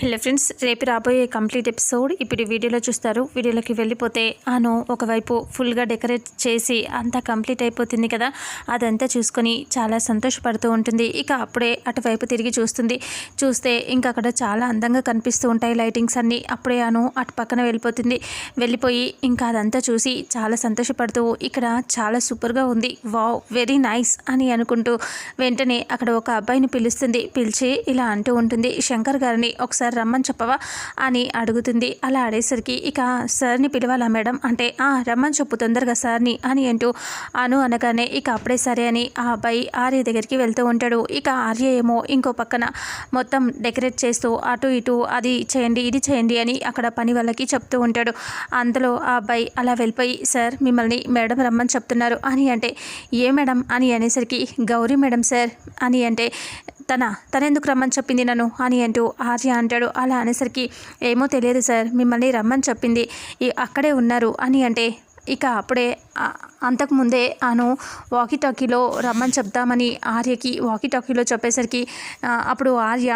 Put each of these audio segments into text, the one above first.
Hello friends రేపు రాబోయే complete episode ఇప్పుడు వీడియోలో చూస్తారు. వీడియోలోకి వెళ్ళిపోతే అను ఒకవైపు ఫుల్గా డెకరేట్ చేసి అంతా కంప్లీట్ అయిపోతుంది కదా. అదంతా చూసుకొని చాలా సంతోషపడుతూ ఉంటుంది. ఇక అప్పుడే అటువైపు తిరిగి చూస్తుంది. చూస్తే ఇంకా అక్కడ చాలా అందంగా కనిపిస్తూ ఉంటాయి లైటింగ్స్ అన్నీ. అప్పుడే అను అటు పక్కన వెళ్ళిపోతుంది. వెళ్ళిపోయి ఇంకా అదంతా చూసి చాలా సంతోషపడుతూ ఇక్కడ చాలా సూపర్గా ఉంది. వావ్ వెరీ నైస్ అని అనుకుంటూ వెంటనే అక్కడ ఒక అబ్బాయిని పిలుస్తుంది. పిలిచి ఇలా అంటూ ఉంటుంది. శంకర్ గారిని ఒకసారి రమ్మని చెప్పవా అని అడుగుతుంది. అలా అడేసరికి ఇక సార్ని పిలవాలా మేడం? అంటే ఆ రమ్మని చెప్పు తొందరగా సార్ని అని అంటూ అను అనగానే ఇక అప్పుడే సరే అని ఆ అబ్బాయి ఆర్య దగ్గరికి వెళ్తూ ఉంటాడు. ఇక ఆర్య ఏమో ఇంకో పక్కన మొత్తం డెకరేట్ చేస్తూ అటు ఇటు అది చేయండి ఇది చేయండి అని అక్కడ పని వాళ్ళకి చెప్తూ ఉంటాడు. అందులో ఆ అబ్బాయి అలా వెళ్ళిపోయి సార్ మిమ్మల్ని మేడం రమ్మని చెప్తున్నారు అని అంటే ఏ మేడం? అని అనేసరికి గౌరీ మేడం సార్ అని అంటే తన తనెందుకు రమ్మని చెప్పింది నన్ను? అని అంటూ ఆర్య అంటాడు. అలా అనేసరికి ఏమో తెలియదు సార్ మిమ్మల్ని రమ్మని చెప్పింది. అక్కడే ఉన్నారు అని అంటే ఇక అప్పుడే అంతకుముందే అను వాకీ టాకీలో రమ్మని చెప్దామని ఆర్యకి వాకీ టాకీలో చెప్పేసరికి అప్పుడు ఆర్య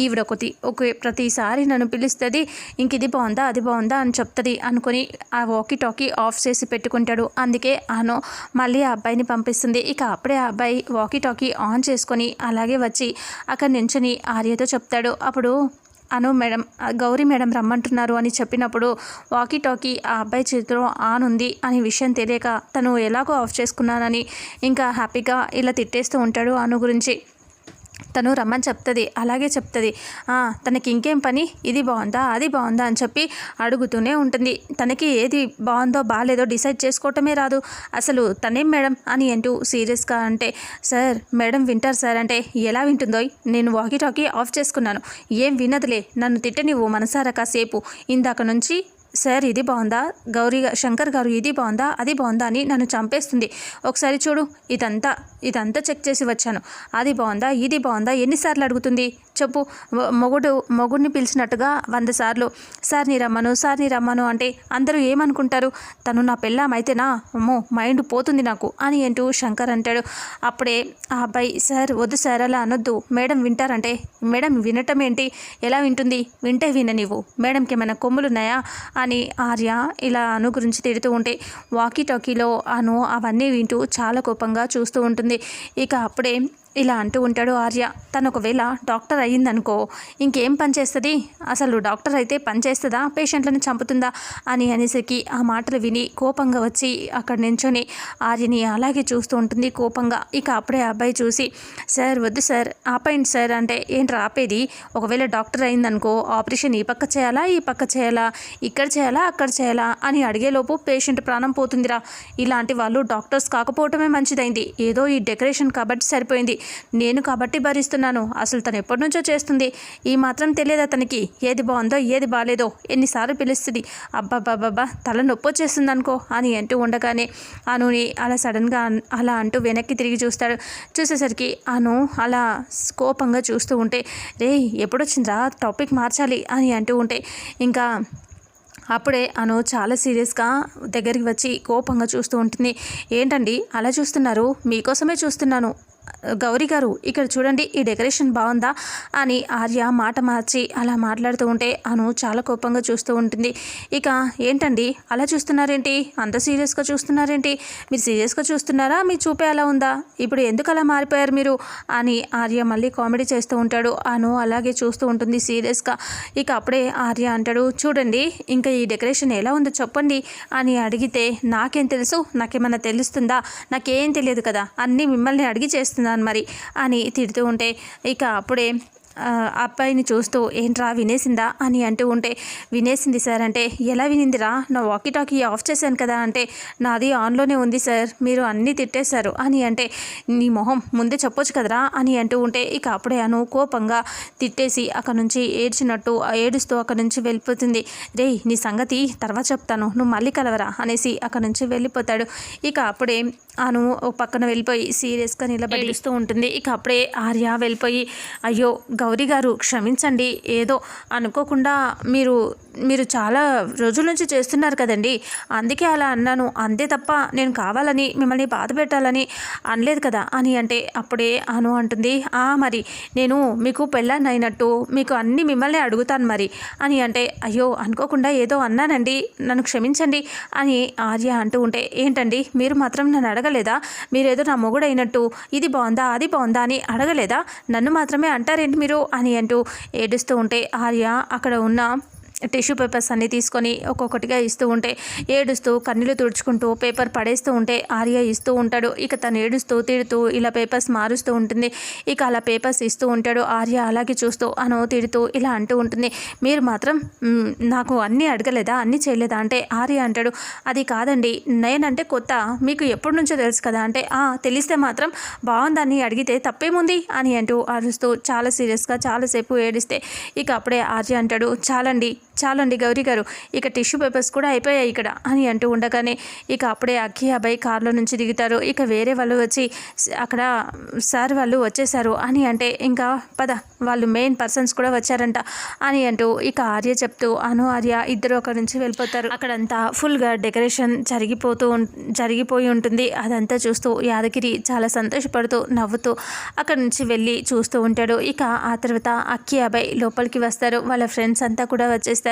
ఈవిడ ఒకటి ఒక ప్రతిసారి నన్ను పిలుస్తుంది ఇంక ఇది బాగుందా అది బాగుందా అని చెప్తుంది అనుకొని ఆ వాకీ టాకీ ఆఫ్ చేసి పెట్టుకుంటాడు. అందుకే అను మళ్ళీ ఆ అబ్బాయిని పంపిస్తుంది. ఇక అప్పుడే ఆ అబ్బాయి వాకీ టాకీ ఆన్ చేసుకొని అలాగే వచ్చి అక్కడ నించుని ఆర్యతో చెప్తాడు. అప్పుడు అను మేడం గౌరీ మేడం రమ్మంటున్నారు అని చెప్పినప్పుడు వాకీ టాకీ ఆ అబ్బాయి చేతిలో ఆన్ ఉంది అనే విషయం తెలియక తను ఎలాగో ఆఫ్ చేసుకున్నానని ఇంకా హ్యాపీగా ఇలా తిట్టేస్తూ ఉంటాడు అను గురించి. తను రమ్మని చెప్తుంది అలాగే చెప్తుంది. తనకి ఇంకేం పని? ఇది బాగుందా? అది బాగుందా? అని చెప్పి అడుగుతూనే ఉంటుంది. తనకి ఏది బాగుందో బాగాలేదో డిసైడ్ చేసుకోవటమే రాదు. అసలు తనేం మేడం? అని అంటూ సీరియస్గా అంటే సార్ మేడం వింటారు సార్ అంటే ఎలా వింటుందో నేను వాకీ టాకీ ఆఫ్ చేసుకున్నాను. ఏం వినదులే. నన్ను తిట్టనివ్వు మనసారా కాసేపు. ఇందాక నుంచి సార్ ఇది బాగుందా? గౌరీ శంకర్ గారు ఇది బాగుందా? అది బాగుందా అని నన్ను చంపేస్తుంది. ఒకసారి చూడు ఇదంతా ఇదంతా చెక్ చేసి వచ్చాను. అది బాగుందా? ఇది బాగుందా? ఎన్నిసార్లు అడుగుతుంది? చెప్పు. మొగుడు మొగుడిని పిలిచినట్టుగా వంద సార్లు సార్ని రమ్మను సార్ని రమ్మను అంటే అందరూ ఏమనుకుంటారు? తను నా పెళ్ళాం అమ్మో మైండ్ పోతుంది నాకు అని అంటూ శంకర్ అంటాడు. అప్పుడే ఆ అబ్బాయి సార్ వద్దు సార్ అలా అనొద్దు. మేడం వింటారంటే మేడం వినటం ఏంటి? ఎలా వింటుంది? వింటే విననివ్వు మేడంకి ఏమైనా కొమ్ములున్నాయా? అని ఆర్య ఇలా అను గురించి తిడుతూ ఉంటే వాకీ టాకీలో అను అవన్నీ వింటూ చాలా కోపంగా చూస్తూ ఉంటుంది. ఇక అప్పుడే ఇలా అంటూ ఉంటాడు ఆర్య. తను ఒకవేళ డాక్టర్ అయ్యిందనుకో ఇంకేం పని చేస్తుంది? అసలు డాక్టర్ అయితే పని చేస్తుందా? పేషెంట్లను చంపుతుందా? అని అనేసరికి ఆ మాటలు విని కోపంగా వచ్చి అక్కడ నించొని ఆర్యని అలాగే చూస్తూ ఉంటుంది కోపంగా. ఇక అప్పుడే ఆ అబ్బాయి చూసి సార్ వద్దు సార్ ఆపేయండి సార్. అంటే ఏంటి ఆపేది? ఒకవేళ డాక్టర్ అయిందనుకో ఆపరేషన్ ఈ పక్క చేయాలా? ఈ పక్క చేయాలా? ఇక్కడ చేయాలా? అక్కడ చేయాలా? అని అడిగేలోపు పేషెంట్ ప్రాణం పోతుందిరా. ఇలాంటి వాళ్ళు డాక్టర్స్ కాకపోవటమే మంచిదైంది. ఏదో ఈ డెకరేషన్ కాబట్టి సరిపోయింది. నేను కాబట్టి భరిస్తున్నాను. అసలు తను ఎప్పటి నుంచో చేస్తుంది. ఈ మాత్రం తెలియదు అతనికి. ఏది బాగుందో ఏది బాగాలేదో ఎన్నిసార్లు పిలుస్తుంది. అబ్బాబ్బాబ్బా తల నొప్పి వచ్చేస్తుంది అనుకో అని అంటూ ఉండగానే అనుని అలా సడన్గా అలా అంటూ వెనక్కి తిరిగి చూస్తాడు. చూసేసరికి అను అలా కోపంగా చూస్తూ ఉంటే రే ఎప్పుడొచ్చిందిరా? టాపిక్ మార్చాలి అని అంటూ ఉంటే ఇంకా అప్పుడే అను చాలా సీరియస్గా దగ్గరికి వచ్చి కోపంగా చూస్తూ ఉంటుంది. ఏంటండి? అలా చూస్తున్నారు? మీకోసమే చూస్తున్నాను. గౌరీ గారు ఇక్కడ చూడండి ఈ డెకరేషన్ బాగుందా అని ఆర్య మాట మార్చి అలా మాట్లాడుతూ ఉంటే అను చాలా కోపంగా చూస్తూ ఉంటుంది. ఇక ఏంటండి అలా చూస్తున్నారేంటి? అంత సీరియస్గా చూస్తున్నారేంటి? మీరు సీరియస్గా చూస్తున్నారా? మీ చూపే అలా ఉందా? ఇప్పుడు ఎందుకు అలా మారిపోయారు మీరు? అని ఆర్య మళ్ళీ కామెడీ చేస్తూ ఉంటాడు. అను అలాగే చూస్తూ ఉంటుంది సీరియస్గా. ఇక అప్పుడే ఆర్య అంటాడు చూడండి ఇంకా ఈ డెకరేషన్ ఎలా ఉందో చెప్పండి అని అడిగితే నాకేం తెలుసు? నాకేమన్నా తెలుస్తుందా? నాకేం తెలియదు కదా? అన్నీ మిమ్మల్ని అడిగి చేస్తున్నాను మరి అని తిడుతూ ఉంటే ఇక అప్పుడే అబ్బాయిని చూస్తూ ఏంట్రా వినేసిందా? అని అంటూ ఉంటే వినేసింది సార్. అంటే ఎలా వినిందిరా? నా వాకీ టాకీ ఆఫ్ చేశాను కదా. అంటే నాది ఆన్లోనే ఉంది సార్. మీరు అన్నీ తిట్టేశారు. అని అంటే నీ మొహం ముందే చెప్పొచ్చు కదరా? అని అంటూ ఉంటే ఇక అప్పుడే అను కోపంగా తిట్టేసి అక్కడ నుంచి ఏడ్చినట్టు ఏడుస్తూ అక్కడ నుంచి వెళ్ళిపోతుంది. రే నీ సంగతి తర్వాత చెప్తాను. నువ్వు మళ్ళీ కలవరా? అనేసి అక్కడ నుంచి వెళ్ళిపోతాడు. ఇక అప్పుడే అను ఒక పక్కన వెళ్ళిపోయి సీరియస్గా నిలబడి ఏడుస్తూ ఉంటుంది. ఇక అప్పుడే ఆర్య వెళ్ళిపోయి అయ్యో గౌరీ గారు క్షమించండి ఏదో అనుకోకుండా మీరు మీరు చాలా రోజుల నుంచి చేస్తున్నారు కదండి. అందుకే అలా అన్నాను. అంతే తప్ప నేను కావాలని మిమ్మల్ని బాధ పెట్టాలని అనలేదు కదా అని అంటే అప్పుడే అను అంటుంది. ఆ మరి నేను మీకు పెళ్ళాన్ని అయినట్టు మీకు అన్నీ మిమ్మల్ని అడుగుతాను మరి అని అంటే అయ్యో అనుకోకుండా ఏదో అన్నానండి నన్ను క్షమించండి అని ఆర్య అంటూ ఉంటే ఏంటండి మీరు మాత్రం నన్ను అడగలేదా? మీరేదో నా మొగుడు అయినట్టు ఇది బాగుందా అది బాగుందా అని అడగలేదా? నన్ను మాత్రమే అంటారేంటి మీరు? అని అంటూ ఏడుస్తూ ఉంటే ఆర్య అక్కడ ఉన్న టిష్యూ పేపర్స్ అన్నీ తీసుకొని ఒక్కొక్కటిగా ఇస్తూ ఉంటే ఏడుస్తూ కన్నీళ్ళు తుడుచుకుంటూ పేపర్ పడేస్తూ ఉంటే ఆర్య ఇస్తూ ఉంటాడు. ఇక తను ఏడుస్తూ తిడుతూ ఇలా పేపర్స్ మారుస్తూ ఉంటుంది. ఇక అలా పేపర్స్ ఇస్తూ ఉంటాడు. ఆర్య అలాగే చూస్తూ అను తిడుతూ ఇలా అంటూ ఉంటుంది. మీరు మాత్రం నాకు అన్నీ అడగలేదా? అన్నీ చేయలేదా? అంటే ఆర్య అంటాడు. అది కాదండి. నేనంటే కొత్త. మీకు ఎప్పటి నుంచో తెలుసు కదా? అంటే "ఆ, తెలిస్తే మాత్రం బాగుందని అడిగితే తప్పేముంది? అని అంటూ అరుస్తూ చాలా సీరియస్గా చాలాసేపు ఏడిస్తే ఇక అప్పుడే ఆర్య అంటాడు. చాలండి. చాలండి గౌరీ గారు. ఇక టిష్యూ పేపర్స్ కూడా అయిపోయాయి ఇక్కడ అని అంటూ ఉండగానే ఇక అప్పుడే అక్కి అబ్బాయి కార్లో నుంచి దిగుతారు. ఇక వేరే వాళ్ళు వచ్చి అక్కడ సార్ వాళ్ళు వచ్చేసారు అని అంటే ఇంకా పద వాళ్ళు మెయిన్ పర్సన్స్ కూడా వచ్చారంట అని అంటూ ఇక ఆర్య చెప్తూ అను ఆర్య ఇద్దరు అక్కడ నుంచి వెళ్ళిపోతారు. అక్కడంతా ఫుల్గా డెకరేషన్ జరిగిపోతూ జరిగిపోయి ఉంటుంది. అదంతా చూస్తూ యాదగిరి చాలా సంతోషపడుతూ నవ్వుతూ అక్కడ నుంచి వెళ్ళి చూస్తూ ఉంటాడు. ఇక ఆ తర్వాత అక్కి అబ్బాయి లోపలికి వస్తారు. వాళ్ళ ఫ్రెండ్స్ అంతా కూడా వచ్చేస్తారు.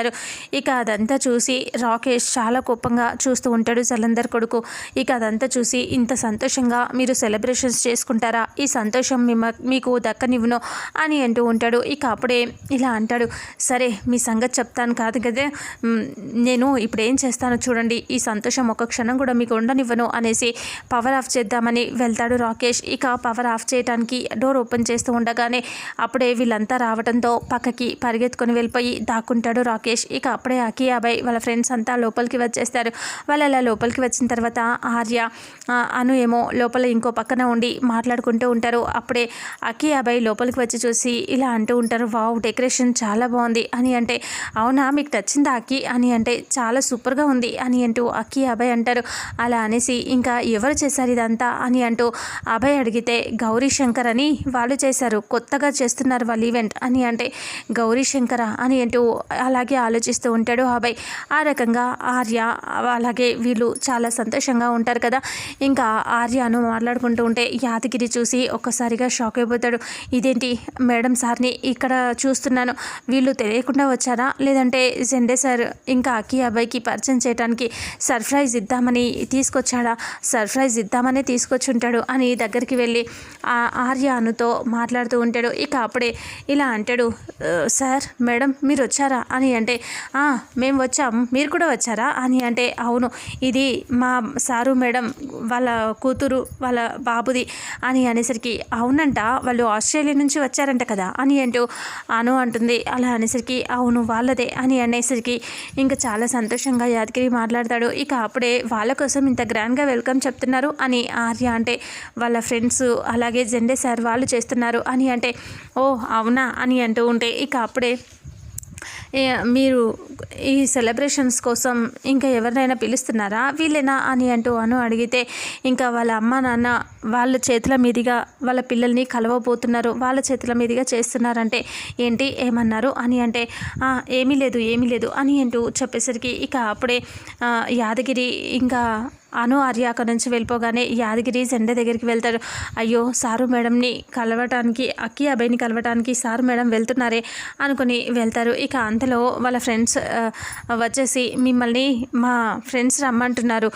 ఇక అదంతా చూసి రాకేష్ చాలా కోపంగా చూస్తూ ఉంటాడు జలంధర్ కొడుకు. ఇక అదంతా చూసి ఇంత సంతోషంగా మీరు సెలబ్రేషన్స్ చేసుకుంటారా? ఈ సంతోషం మిమ్మ మీకు దక్కనివ్వను అని అంటూ ఉంటాడు. ఇక అప్పుడే ఇలా అంటాడు. సరే మీ సంగతి చెప్తాను కాదు కదా. నేను ఇప్పుడు ఏం చేస్తానో చూడండి. ఈ సంతోషం ఒక క్షణం కూడా మీకు ఉండనివ్వను అనేసి పవర్ ఆఫ్ చేద్దామని వెళ్తాడు రాకేష్. ఇక పవర్ ఆఫ్ చేయడానికి డోర్ ఓపెన్ చేస్తూ ఉండగానే అప్పుడే వీళ్ళంతా రావడంతో పక్కకి పరిగెత్తుకొని వెళ్ళిపోయి దాక్కుంటాడు రాకేష్. ఇక అప్పుడే అకియాబాయ్ వాళ్ళ ఫ్రెండ్స్ అంతా లోపలికి వచ్చేస్తారు. వాళ్ళు అలా లోపలికి వచ్చిన తర్వాత ఆర్య అను ఏమో లోపల ఇంకో పక్కన ఉండి మాట్లాడుకుంటూ ఉంటారు. అప్పుడే అకి అబ్బాయి లోపలికి వచ్చి చూసి ఇలా అంటూ ఉంటారు వావ్ డెకరేషన్ చాలా బాగుంది అని అంటే అవునా మీకు నచ్చిందా అక్కి అని అంటే చాలా సూపర్గా ఉంది అని అంటూ అక్కి అభయ్ అంటారు. అలా అనేసి ఇంకా ఎవరు చేశారు ఇదంతా? అని అంటూ అభయ్ అడిగితే గౌరీ శంకర్ అని వాళ్ళు చేశారు. కొత్తగా చేస్తున్నారు వాళ్ళు ఈవెంట్ అని అంటే గౌరీ శంకర అని అంటూ అలాగే ఆలోచిస్తూ ఉంటాడు. అభయ్ ఆ రకంగా ఆర్య అలాగే వీళ్ళు చాలా సంతోషంగా ఉంటారు కదా. ఇంకా ఆర్యను మాట్లాడుకుంటూ ఉంటే యాదగిరి చూసి ఒక్కసారిగా షాక్ అయిపోతాడు. ఇదేంటి మేడం సార్ని ఇక్కడ చూస్తున్నాను. వీళ్ళు తెలియకుండా వచ్చారా? లేదంటే జెండే సార్ ఇంకా అక్కి అబ్బాయికి పరిచయం చేయడానికి సర్ప్రైజ్ ఇద్దామని తీసుకొచ్చాడా? సర్ప్రైజ్ ఇద్దామని తీసుకొచ్చి ఉంటాడు అని దగ్గరికి వెళ్ళి ఆ మాట్లాడుతూ ఉంటాడు. ఇక అప్పుడే ఇలా అంటాడు సార్ మేడం మీరు వచ్చారా? అని అంటే అంటే మేము వచ్చాం మీరు కూడా వచ్చారా? అని అంటే అవును ఇది మా సారు మేడం వాళ్ళ కూతురు వాళ్ళ బాబుది అని అనేసరికి అవునంట వాళ్ళు ఆస్ట్రేలియా నుంచి వచ్చారంట కదా అని అంటూ అను అంటుంది. అలా అనేసరికి అవును వాళ్ళదే అని అనేసరికి ఇంకా చాలా సంతోషంగా యాదగిరి మాట్లాడతాడు. ఇక అప్పుడే వాళ్ళ కోసం ఇంత గ్రాండ్గా వెల్కమ్ చెప్తున్నారు అని ఆర్య అంటే వాళ్ళ ఫ్రెండ్స్ అలాగే జెండే సార్ వాళ్ళు చేస్తున్నారు అని అంటే ఓ అవునా అని అంటూ ఉంటే ఇక అప్పుడే మీరు ఈ సెలబ్రేషన్స్ కోసం ఇంకా ఎవరినైనా పిలుస్తున్నారా? వీళ్ళేనా? అని అంటూ అను అడిగితే ఇంకా వాళ్ళ అమ్మ నాన్న వాళ్ళ చేతుల మీదుగా వాళ్ళ పిల్లల్ని కలవబోతున్నారు. వాళ్ళ చేతుల మీదుగా చేస్తున్నారంటే ఏంటి? ఏమన్నారు? అని అంటే ఏమీ లేదు ఏమీ లేదు అని అంటూ చెప్పేసరికి ఇక అప్పుడే యాదగిరి ఇంకా అను ఆర్య నుంచి వెళ్ళిపోగానే యాదగిరి జెండా దగ్గరికి వెళ్తాడు. అయ్యో సారు మేడంని కలవటానికి అక్కి అబ్బాయిని కలవటానికి సారు మేడం వెళ్తున్నారే అనుకుని వెళ్తారు. ఇక అంతలో వాళ్ళ ఫ్రెండ్స్ వచ్చేసి మిమ్మల్ని మా ఫ్రెండ్స్ రమ్మంటున్నారు.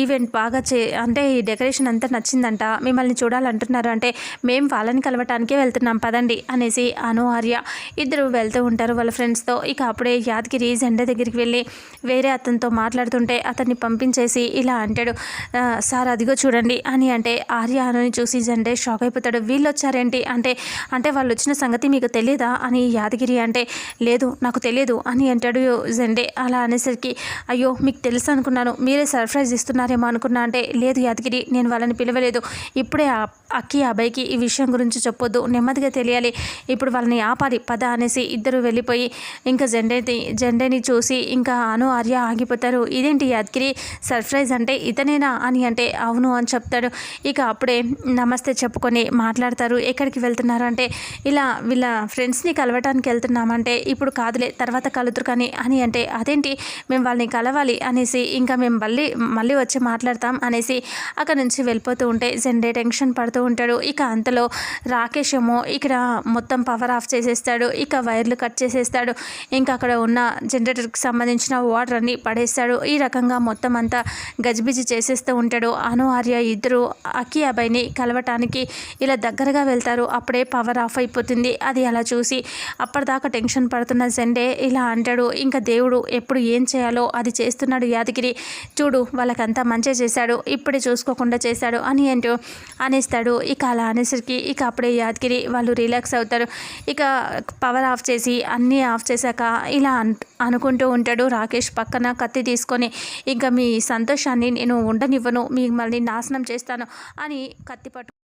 ఈవెంట్ బాగా చే అంటే ఈ డెకరేషన్ అంతా నచ్చిందంట మిమ్మల్ని చూడాలంటున్నారు అంటే మేము వాళ్ళని కలవటానికే వెళ్తున్నాం పదండి అనేసి అను ఆర్య ఇద్దరు వెళ్తూ ఉంటారు వాళ్ళ ఫ్రెండ్స్తో. ఇక అప్పుడే యాదగిరి జెండా దగ్గరికి వెళ్ళి వేరే అతనితో మాట్లాడుతుంటే అతన్ని పంపించేసి ఇలా అంటాడు సార్ అదిగో చూడండి అని అంటే ఆర్య చూసి జెండే షాక్ అయిపోతాడు. వీళ్ళు వచ్చారేంటి అంటే అంటే వాళ్ళు వచ్చిన సంగతి మీకు తెలియదా అని యాదగిరి అంటే లేదు నాకు తెలియదు అని అంటాడు జండే. అలా అనేసరికి అయ్యో మీకు తెలుసు అనుకున్నాను మీరే సర్ప్రైజ్ ఇస్తున్నారేమో అనుకున్నా అంటే లేదు యాదగిరి నేను వాళ్ళని పిలవలేదు. ఇప్పుడే అక్కి అబ్బాయికి ఈ విషయం గురించి చెప్పొద్దు నెమ్మదిగా తెలియాలి. ఇప్పుడు వాళ్ళని ఆపాలి పద అనేసి ఇద్దరు వెళ్ళిపోయి ఇంకా జెండేని జెండేని చూసి ఇంకా అను ఆర్య ఆగిపోతారు. ఇదేంటి యాదగిరి? సర్ప్రైజ్ అంటే ఇతనేనా అని అంటే అవును అని చెప్తాడు. ఇక అప్పుడే నమస్తే చెప్పుకొని మాట్లాడతారు. ఎక్కడికి వెళ్తున్నారు అంటే ఇలా వీళ్ళ ఫ్రెండ్స్ని కలవటానికి వెళ్తున్నామంటే ఇప్పుడు కాదులే తర్వాత కలుతురు కానీ అని అంటే అదేంటి? మేము వాళ్ళని కలవాలి అనేసి ఇంకా మేము మళ్ళీ మళ్ళీ వచ్చి మాట్లాడతాం అనేసి అక్కడ నుంచి వెళ్ళిపోతూ ఉంటే జెండే టెన్షన్ పడుతూ ఉంటాడు. ఇక అంతలో రాకేష్ ఏమో ఇక్కడ మొత్తం పవర్ ఆఫ్ చేసేస్తాడు. ఇక వైర్లు కట్ చేసేస్తాడు. ఇంకా అక్కడ ఉన్న జనరేటర్కి సంబంధించిన వాటర్ అన్ని పడేస్తాడు. ఈ రకంగా మొత్తం అంతా గజిబిజి చేసేస్తూ ఉంటాడు. అను ఆర్య ఇద్దరు అకి అబ్బాయిని కలవటానికి ఇలా దగ్గరగా వెళ్తారు. అప్పుడే పవర్ ఆఫ్ అయిపోతుంది. అది అలా చూసి అప్పటిదాకా టెన్షన్ పడుతున్న జెండే ఇలా అంటాడు. ఇంకా దేవుడు ఎప్పుడు ఏం చేయాలో అది చేస్తున్నాడు యాదగిరి. చూడు వాళ్ళకంతా మంచి చేశాడు. ఇప్పుడే చూసుకోకుండా చేశాడు అని అంటూ అనేస్తాడు. ఇక అలా అనేసరికి ఇక అప్పుడే యాదగిరి వాళ్ళు రిలాక్స్ అవుతారు. ఇక పవర్ ఆఫ్ చేసి అన్నీ ఆఫ్ చేశాక ఇలా అన్ అనుకుంటూ ఉంటాడు రాకేష్ పక్కన కత్తి తీసుకొని ఇంకా మీ సంతోషాన్ని నేను ఉండనివ్వను. మిమ్మల్ని నాశనం చేస్తాను అని కత్తి పట్టు